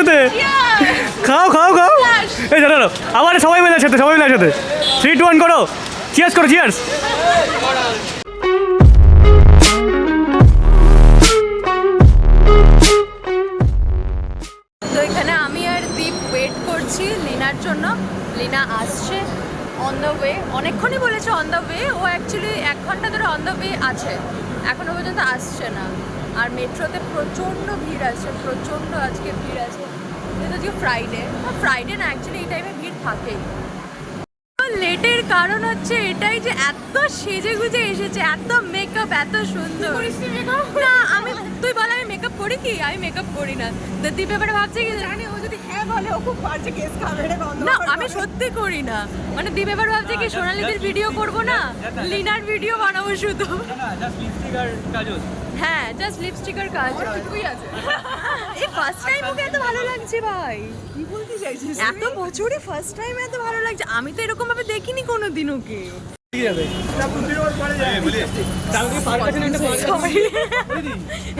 কিছুতে খাও খাও খাও। এই দাঁড়ানো আবার সবাই মিলে একসাথে সবাই মিলে একসাথে। থ্রি টু ওয়ান করো। চিয়ার্স করো চিয়ার্স তো এখানে আমি আর দীপ ওয়েট করছি লিনার জন্য। লিনা আসছে অন দ্য ওয়ে অনেকক্ষণই বলেছে অন দ্য ওয়ে ও অ্যাকচুয়ালি এক ঘণ্টা ধরে অন দ্য ওয়ে আছে। এখনও পর্যন্ত আসছে না। আর মেট্রোতে প্রচণ্ড ভিড় আছে প্রচণ্ড আজকে ভিড় আছে। এটা আজকে ফ্রাইডে ফ্রাইডে না অ্যাকচুয়ালি এই টাইমে ভিড় থাকেই। লেটের কারণ হচ্ছে এটাই যে এত সেজে গুজে এসেছে এত মেকআপ এত সুন্দর। না আমি তুই বল আমি মেকআপ করি কি? আমি মেকআপ করি না। তো তুই ব্যাপারে ভাবছি কি জানি ও যদি হ্যাঁ বলে ও খুব বাজে কেস খাবে না আমি সত্যি করি না। মানে দীপ এবার ভাবছে কি সোনালীদের ভিডিও করব না? লিনার ভিডিও বানাবো শুধু। হ্যাঁ জাস্ট লিপস্টিক আর কাজ তুই আছে। এই ফার্স্ট টাইম ওকে এত ভালো লাগছে ভাই। কি বলতে চাইছিস এত বছরই ফার্স্ট টাইম এত ভালো লাগছে। আমি তো এরকম ভাবে দেখিনি কোনোদিন ওকে।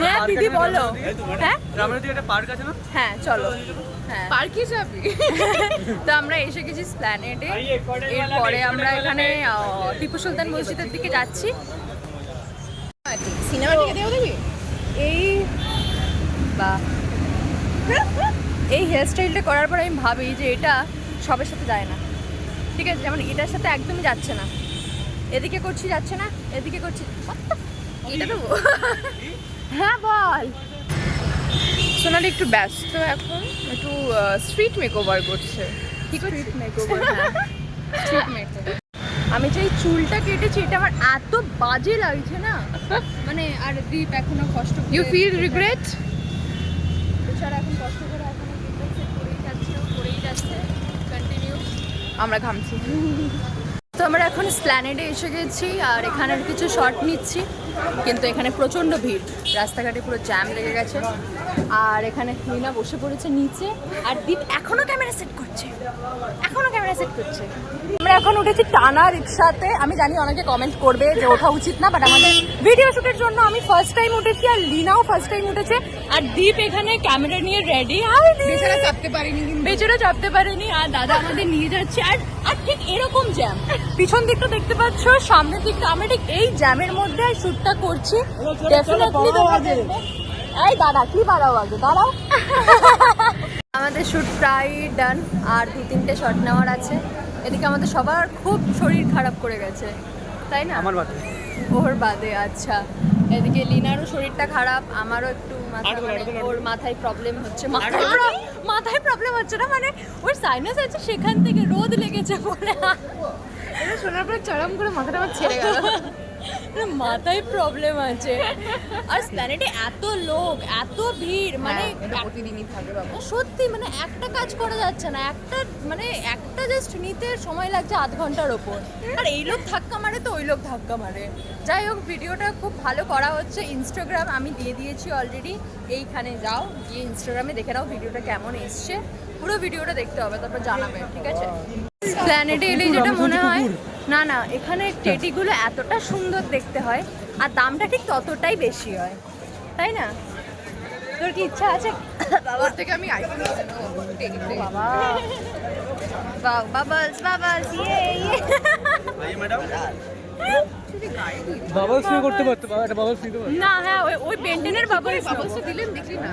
হ্যাঁ দিদি বলো। হ্যাঁ? পার্ক আছে না হ্যাঁ চলো। হ্যাঁ। পার্কে যাবি? তো আমরা এসে গেছি স্প্ল্যানেডে। এরপরে আমরা এখানে টিপু সুলতান মসজিদের দিকে যাচ্ছি। এই বা। এই হেয়ারস্টাইলটা করার পর আমি ভাবি যে এটা সবের সাথে যায় না। ঠিক আছে যেমন এটার সাথে একদমই যাচ্ছে না। এদিকে করছি যাচ্ছে না। এদিকে করছি এটা হ্যাঁ বল। সোনালি একটু ব্যস্ত এখন। একটু স্ট্রিট মেকওভার করছে। কি করছি? মেকওভার স্ট্রিট মেকওভার আমি যে চুলটা কেটেছি এটা আমার এত বাজে লাগছে না? মানে আর দীপ এখনও কষ্ট ইউ ফিল রিগ্রেট বেচারা এখন কষ্ট করে এখনও করেই যাচ্ছে করেই যাচ্ছে। কন্টিনিউ আমরা ঘামছি। তো আমরা এখন স্প্ল্যানেডে এসে গেছি আর এখানের কিছু শট নিচ্ছি কিন্তু এখানে প্রচণ্ড ভিড়। রাস্তাঘাটে পুরো জ্যাম লেগে গেছে। আর এখানে নীনা বসে পড়েছে নিচে। আর দীপ এখনও ক্যামেরা সেট করছে। এখনও ক্যামেরা সেট করছে। আমরা এখন উঠেছি টানা রিক্সাতে আমি জানি অনেকে কমেন্ট করবে যে ওঠা উচিত না বাট আমাদের ভিডিও শুটের জন্য আমি ফার্স্ট টাইম উঠেছি আর লিনাও ফার্স্ট টাইম উঠেছে। আর দীপ এখানে ক্যামেরা নিয়ে রেডি আর বেচারা চাপতে পারিনি বেচারা চাপতে পারেনি আর দাদা আমাদের নিয়ে যাচ্ছে। আর আর ঠিক এরকম জ্যাম পিছন দিকটা দেখতে পাচ্ছ সামনের দিকটা। আমরা ঠিক এই জ্যামের মধ্যে শুটটা করছি। ডেফিনেটলি তোমরা দেখবে। এই দাদা কি বাড়াও আগে? দাঁড়াও। আমাদের শুট প্রায় ডান আর দু তিনটে শট নেওয়ার আছে। এদিকে আমাদের সবার খুব শরীর খারাপ করে গেছে তাই না? আমার বাকি ওর বাদে আচ্ছা। এদিকে লিনারও শরীরটা খারাপ আমারও একটু মাথা মানে ওর মাথায় প্রবলেম হচ্ছে মাথায় মাথায় প্রবলেম হচ্ছে না মানে ওর সাইনাস আছে সেখান থেকে রোদ লেগেছে বলে। এটা শোনার পরে চরম করে মাথাটা আমার ছেড়ে গেল। মাথায় প্রবলেম আছে। আর প্ল্যানেটে এত লোক এত ভিড় মানে এটা প্রতিদিনই থাকে বাবা। সত্যি মানে একটা কাজ করা যাচ্ছে না একটা মানে একটা জাস্ট নিতে সময় লাগছে আধ ঘণ্টার ওপর। আর এই লোক ধাক্কা মারে তো ওই লোক ধাক্কা মারে। যাই হোক ভিডিওটা খুব ভালো করা হচ্ছে। ইনস্টাগ্রাম আমি দিয়ে দিয়েছি অলরেডি এইখানে যাও গিয়ে ইনস্টাগ্রামে দেখে নাও ভিডিওটা কেমন এসছে। পুরো ভিডিওটা দেখতে হবে তারপর জানাবে ঠিক আছে? প্ল্যানেটে এলে যেটা মনে হয় না না এখানে টেডিগুলো এতটা সুন্দর দেখতে হয় আর দামটা ঠিক ততটাই বেশি হয় তাই না? তোর কি ইচ্ছা আছে? থেকে আমি আইফোন বাবা। বাবলস বাবলস ইয়ে ইয়ে করতে পারতো বাবা করতে না হ্যাঁ ওই ওই বেন্টেনের বাবলস বাবলস দিলেন দেখলি না?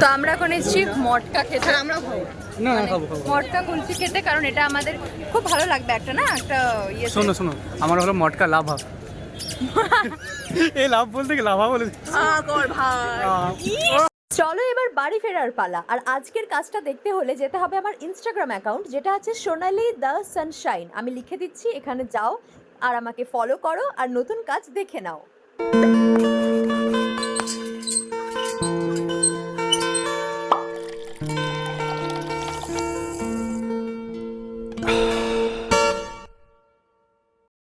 তো আমরা এখন এসেছি মটকা খেতে। আমরা না না খাব খাব। মটকা কুলফি খেতে কারণ এটা আমাদের খুব ভালো লাগবে একটা না? একটা ইয়ে শোনো শোনো আমার হলো মটকা লাভা। এই লাভ বলতে কি লাভা বলে? ভাই। চলো এবার বাড়ি ফেরার পালা আর আজকের কাজটা দেখতে হলে যেতে হবে আমার ইনস্টাগ্রাম অ্যাকাউন্ট যেটা আছে সোনালি দ্য সানশাইন। আমি লিখে দিচ্ছি এখানে যাও আর আমাকে ফলো করো আর নতুন কাজ দেখে নাও।